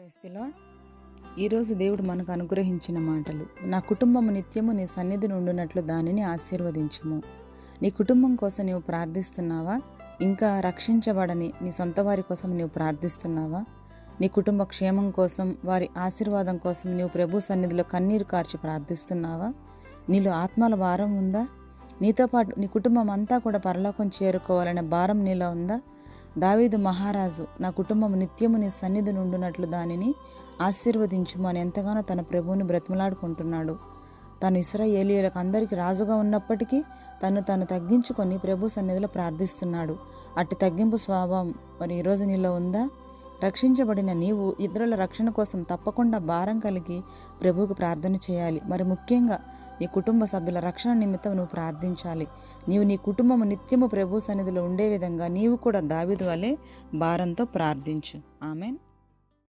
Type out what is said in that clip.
క్రైస్తలో ఈరోజు దేవుడు మనకు అనుగ్రహించిన మాటలు. నా కుటుంబము నిత్యము నీ సన్నిధి నుండినట్లు దానిని ఆశీర్వదించుము. నీ కుటుంబం కోసం నీవు ప్రార్థిస్తున్నావా? ఇంకా రక్షించబడని నీ సొంత వారి కోసం నీవు ప్రార్థిస్తున్నావా? నీ కుటుంబ క్షేమం కోసం వారి ఆశీర్వాదం కోసం నీవు ప్రభు సన్నిధిలో కన్నీరు కార్చి ప్రార్థిస్తున్నావా? నీలో ఆత్మల భారం ఉందా? నీతో పాటు నీ కుటుంబం అంతా కూడా పరలోకం చేరుకోవాలనే భారం నీలో ఉందా? దావీదు మహారాజు నా కుటుంబం నిత్యము నీ సన్నిధి నుండునట్లు దానిని ఆశీర్వదించుము అని ఎంతగానో తన ప్రభువుని బ్రతిమలాడుకుంటున్నాడు. తను ఇస్రాయేలీలకు అందరికీ రాజుగా ఉన్నప్పటికీ తను తను తగ్గించుకొని ప్రభు సన్నిధిలో ప్రార్థిస్తున్నాడు. అట్టి తగ్గింపు స్వభావం మరి ఈరోజు నీలో ఉందా? రక్షించబడిన నీవు ఇతరుల రక్షణ కోసం తప్పకుండా భారం కలిగి ప్రభువుకు ప్రార్థన చేయాలి. మరి ముఖ్యంగా నీ కుటుంబ సభ్యుల రక్షణ నిమిత్తం నువ్వు ప్రార్థించాలి. నీవు నీ కుటుంబము నిత్యము ప్రభు సన్నిధిలో ఉండే విధంగా నీవు కూడా దావిదు వలె భారంతో ప్రార్థించు. ఆమెన్.